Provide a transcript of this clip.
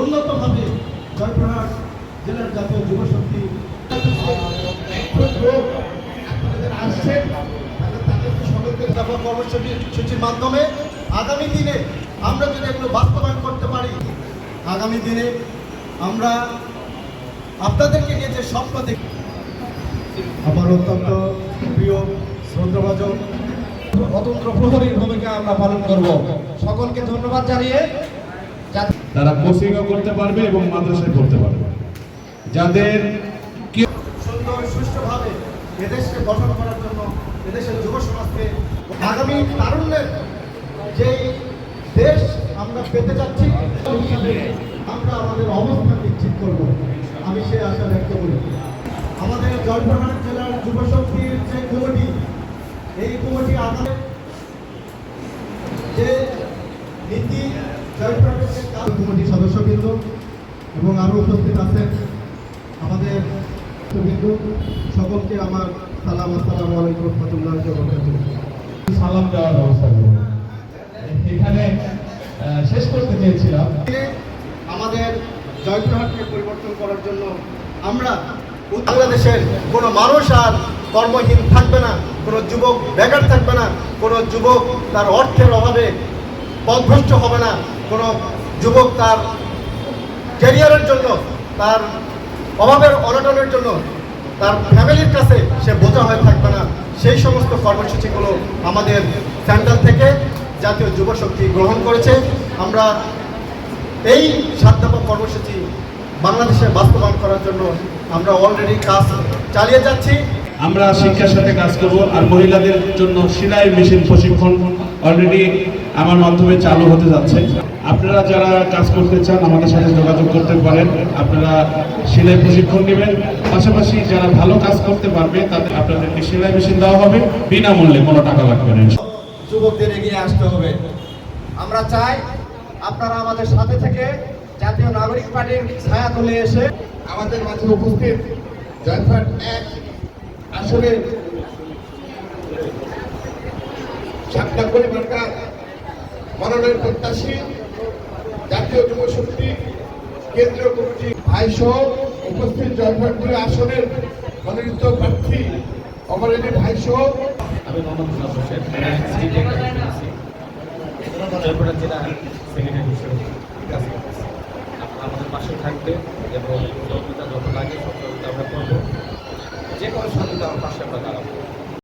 উন্নতভাবে জয়পুরহাট জেলার জাতীয় যুব শক্তি আসছেন তাদেরকে সকলকে দফা কর্মসূচির মাধ্যমে। আগামী দিনে আমরা যদি এগুলো বাস্তবায়ন করতে পারি, আগামী দিনে আমরা আপনাদেরকে নিয়ে যে স্বপ্ন আমার অত্যন্ত প্রিয় শ্রদ্ধাভাজন স্বতন্ত্র প্রহরীর ভূমিকা আমরা পালন করব। সকলকে ধন্যবাদ জানিয়ে তারা কোচিংও করতে পারবে এবং মাদ্রাসায় পড়তে পারবে। যাদের সুন্দর সুষ্ঠুভাবে এদেশকে গঠন করার জন্য, এদেশের যুব সমাজকে আগামী যে দেশ আমরা পেতে আমরা আমাদের আমি সেই আশা আমাদের জয়পুরহাট জেলার যে এই আগামী যে নীতি জয়পুরহাটের যে কাজ কমিটির সদস্যবৃন্দ এবং আরও উপস্থিত আছেন আমাদের বিন্দু সকলকে আমার সালাম আসসালামু আলাইকুম রহমতুল্লাহ সালাম দেওয়ার ব্যবস্থা এখানে শেষ করতে চেয়েছিলাম। আমাদের জয়পুরহাটকে পরিবর্তন করার জন্য আমরা বাংলাদেশের কোনো মানুষ আর কর্মহীন থাকবে না কোনো যুবক বেকার থাকবে না কোনো যুবক তার অর্থের অভাবে পথভ্রষ্ট হবে না কোনো যুবক তার ক্যারিয়ারের জন্য, তার অভাবের অনটনের জন্য, তার ফ্যামিলির কাছে সে বোঝা হয়ে থাকবে না। সেই সমস্ত কর্মসূচিগুলো আমাদের সেন্ট্রাল থেকে জাতীয় যুব শক্তি গ্রহণ করেছে। আমরা এই দফা কর্মসূচি বাংলাদেশে বাস্তবায়ন করার জন্য আমরা অলরেডি কাজ চালিয়ে যাচ্ছি। আমরা শিক্ষার সাথে কাজ করব আর মহিলাদের জন্য সেলাই মেশিন প্রশিক্ষণ অলরেডি আমার মাধ্যমে চালু হতে যাচ্ছে। আপনারা যারা কাজ করতে চান, আমাদের সাথে যোগাযোগ করতে পারেন। আপনারা সেলাই প্রশিক্ষণ নেবেন। পাশাপাশি যারা ভালো কাজ করতে পারবে, তাদের আপনাদেরকে সেলাই মেশিন দেওয়া হবে। বিনামূল্যে কোনো টাকা লাগবে না যুবকদের এগিয়ে আসতে হবে। আমরা চাই আপনারা আমাদের সাথে থেকে জাতীয় নাগরিক পার্টির ছায়া তুলে এসে আমাদের মাঝে উপস্থিত জয়ফাট এক আসলে সাতনাকুড়ি মার্কা মনোনয়ন প্রত্যাশী, জাতীয় যুবশক্তি কেন্দ্রীয় কমিটির ভাইসহ উপস্থিত জয়পুরগুলি আসনের মনোনীত প্রার্থী, অপরাধী ভাইসহ আমি মোহাম্মদ হোসেন জয়পুরা জেলা সেক্রেটারি হিসেবে আমাদের পাশে থাকবে এবং সহযোগিতা যত লাগে সহযোগিতা আমরা করব। যে কোনো সহযোগিতা আমার পাশে আমরা দাঁড়াবো।